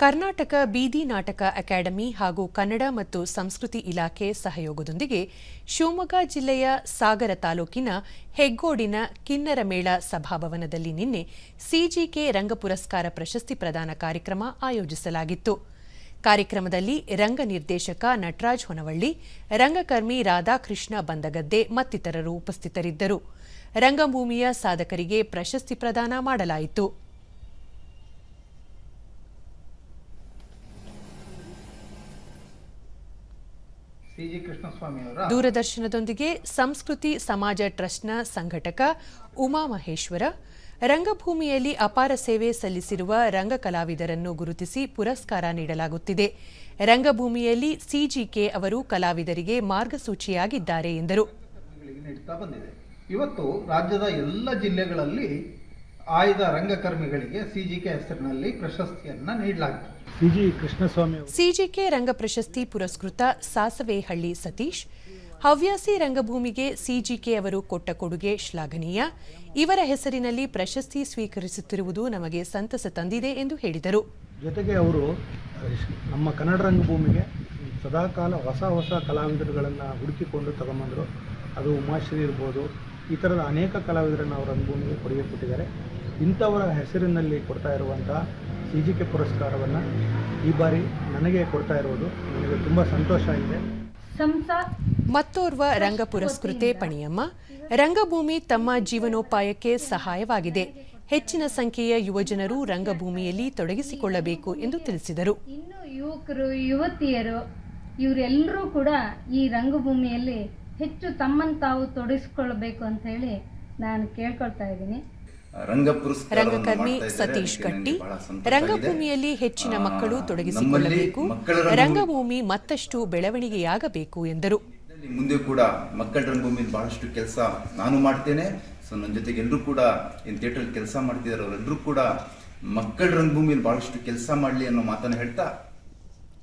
ಕರ್ನಾಟಕ ಬೀದಿ ನಾಟಕ ಅಕಾಡೆಮಿ ಹಾಗೂ ಕನ್ನಡ ಮತ್ತು ಸಂಸ್ಕೃತಿ ಇಲಾಖೆ ಸಹಯೋಗದೊಂದಿಗೆ ಶಿವಮೊಗ್ಗ ಜಿಲ್ಲೆಯ ಸಾಗರ ತಾಲೂಕಿನ ಹೆಗ್ಗೋಡಿನ ಕಿನ್ನರ ಮೇಳ ಸಭಾಭವನದಲ್ಲಿ ನಿನ್ನೆ ಸಿಜಿಕೆ ರಂಗ ಪುರಸ್ಕಾರ ಪ್ರಶಸ್ತಿ ಪ್ರದಾನ ಕಾರ್ಯಕ್ರಮ ಆಯೋಜಿಸಲಾಗಿತ್ತು. ಕಾರ್ಯಕ್ರಮದಲ್ಲಿ ರಂಗ ನಿರ್ದೇಶಕ ನಟರಾಜ್ ಹೊನವಳ್ಳಿ, ರಂಗಕರ್ಮಿ ರಾಧಾಕೃಷ್ಣ ಬಂದಗದ್ದೆ ಮತ್ತಿತರರು ಉಪಸ್ಥಿತರಿದ್ದರು. ರಂಗಭೂಮಿಯ ಸಾಧಕರಿಗೆ ಪ್ರಶಸ್ತಿ ಪ್ರದಾನ ಮಾಡಲಾಯಿತು ಸಿ ಜಿ ಕೃಷ್ಣಸ್ವಾಮಿಯವರ ದೂರದರ್ಶನದೊಂದಿಗೆ ಸಂಸ್ಕೃತಿ ಸಮಾಜ ಟ್ರಸ್ಟ್ನ ಸಂಘಟಕ ಉಮಾ ಮಹೇಶ್ವರ ರಂಗಭೂಮಿಯಲ್ಲಿ ಅಪಾರ ಸೇವೆ ಸಲ್ಲಿಸಿರುವ ರಂಗ ಕಲಾವಿದರನ್ನು ಗುರುತಿಸಿ ಪುರಸ್ಕಾರ ನೀಡಲಾಗುತ್ತಿದೆ. ರಂಗಭೂಮಿಯಲ್ಲಿ ಸಿಜಿಕೆ ಅವರು ಕಲಾವಿದರಿಗೆ ಮಾರ್ಗಸೂಚಿಯಾಗಿದ್ದಾರೆ ಎಂದರು. ಇವತ್ತು ರಾಜ್ಯದ ಎಲ್ಲ ಜಿಲ್ಲೆಗಳಲ್ಲಿ ಆಯ್ದ ರಂಗಕರ್ಮಿಗಳಿಗೆ ಸಿಜಿಕೆ ಹೆಸರಿನಲ್ಲಿ ಪ್ರಶಸ್ತಿಯನ್ನು ನೀಡಲಾಗಿದೆ ಸಿಜಿಕೆ ರಂಗ ಪ್ರಶಸ್ತಿ ಪುರಸ್ಕೃತ ಸಾಸವೇಹಳ್ಳಿ ಸತೀಶ್ ಹವ್ಯಾಸಿ ರಂಗಭೂಮಿಗೆ ಸಿಜಿಕೆ ಅವರು ಕೊಟ್ಟ ಕೊಡುಗೆ ಶ್ಲಾಘನೀಯ. ಇವರ ಹೆಸರಿನಲ್ಲಿ ಪ್ರಶಸ್ತಿ ಸ್ವೀಕರಿಸುತ್ತಿರುವುದು ನಮಗೆ ಸಂತಸ ತಂದಿದೆ ಎಂದು ಹೇಳಿದರು. ಜೊತೆಗೆ ಅವರು ನಮ್ಮ ಕನ್ನಡ ರಂಗಭೂಮಿಗೆ ಸದಾಕಾಲ ಹೊಸ ಹೊಸ ಕಲಾವಿದರುಗಳನ್ನು ಹುಡುಕಿಕೊಂಡು ತಗೊಂಬಂದರು. ಅದು ಉಮಾಶ್ರೀ ಇರ್ಬೋದು ಈ ಥರದ ಅನೇಕ ಕಲಾವಿದರನ್ನು ಅವರ ರಂಗಭೂಮಿಗೆ ಕೊಡುಗೆ ಕೊಟ್ಟಿದ್ದಾರೆ. ಇಂಥವರ ಹೆಸರಿನಲ್ಲಿ ಕೊಡ್ತಾ ಇರುವಂಥ ಸಿ ಜಿ ಕೆ ಪುರಸ್ಕಾರವನ್ನು ಈ ಬಾರಿ ನನಗೆ ಕೊಡ್ತಾ ಇರೋದು. ನನಗೆ ತುಂಬ ಸಂತೋಷ ಇದೆ ಸಂಸಾ ಮತ್ತೋರ್ವ ರಂಗ ಪುರಸ್ಕೃತೆ ಪಣಿಯಮ್ಮ. ರಂಗಭೂಮಿ ತಮ್ಮ ಜೀವನೋಪಾಯಕ್ಕೆ ಸಹಾಯವಾಗಿದೆ. ಹೆಚ್ಚಿನ ಸಂಖ್ಯೆಯ ಯುವಜನರು ರಂಗಭೂಮಿಯಲ್ಲಿ ತೊಡಗಿಸಿಕೊಳ್ಳಬೇಕು ಎಂದು ತಿಳಿಸಿದರು. ಇನ್ನು ಯುವಕರು ಯುವತಿಯರು ಇವರೆಲ್ಲರೂ ಕೂಡ ಈ ರಂಗಭೂಮಿಯಲ್ಲಿ ಹೆಚ್ಚು ತಮ್ಮನ್ನು ತಾವು ತೊಡಗಿಸ್ಕೊಳ್ಬೇಕು ಅಂತ ಹೇಳಿ ನಾನು ಕೇಳ್ಕೊಳ್ತಾ ಇದ್ದೀನಿ. ರಂಗಕರ್ಮಿ ಸತೀಶ್ ಕಟ್ಟಿ. ರಂಗಭೂಮಿಯಲ್ಲಿ ಹೆಚ್ಚಿನ ಮಕ್ಕಳು ತೊಡಗಿಸಿಕೊಳ್ಳಬೇಕು. ರಂಗಭೂಮಿ- ಮತ್ತಷ್ಟು ಬೆಳವಣಿಗೆಯಾಗಬೇಕು ಎಂದರು. ಮುಂದೆ ಕೂಡ ಮಕ್ಕಳ ರಂಗಭೂಮಿ ಬಹಳಷ್ಟು ಕೆಲಸ ನಾನು ಮಾಡ್ತೇನೆ. ಸೊ ನನ್ನ ಜೊತೆಗೆ ಎಲ್ಲರೂ ಕೂಡ ಏನು ಥಿಯೇಟರ್ ಕೆಲಸ ಮಾಡ್ತಿದ್ದಾರೆ. ಅವರೆಲ್ಲರೂ ಕೂಡ ಮಕ್ಕಳ ರಂಗಭೂಮಿಯಲ್ಲಿ ಬಹಳಷ್ಟು ಕೆಲಸ ಮಾಡಲಿ ಅನ್ನೋ ಮಾತನ್ನು ಹೇಳ್ತಾ